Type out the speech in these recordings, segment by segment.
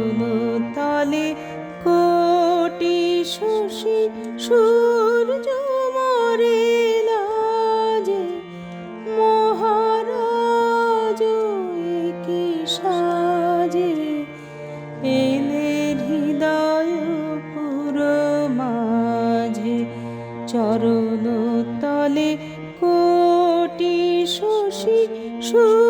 তনু তলে কোটি শশী সূর্য মরে লাজে মহারাজ কি সাজে। এলে হৃদয় পুর মাঝে চরণ তলে কোটি শশী সূর্য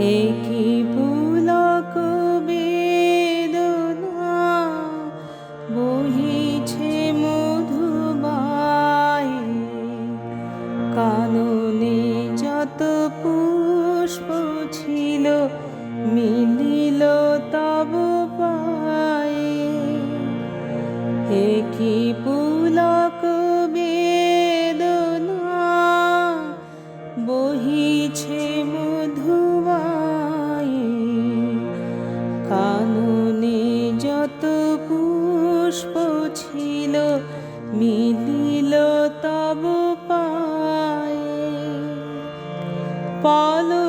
একই পুলক বেদনা বহিছে মধুবাই কাননে যত পুষ্প ছিল মিলিল তব পায়ে। একই মিলিল তব পায়ে। পলক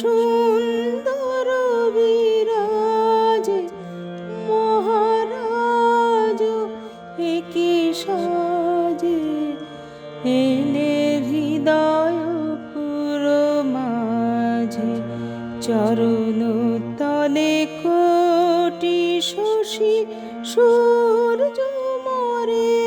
সুন্দর বিরাজে মহারাজ সাজে? এলে হৃদয় পুর মাঝে চরণ তলে কোটি শশী সূর্য মরে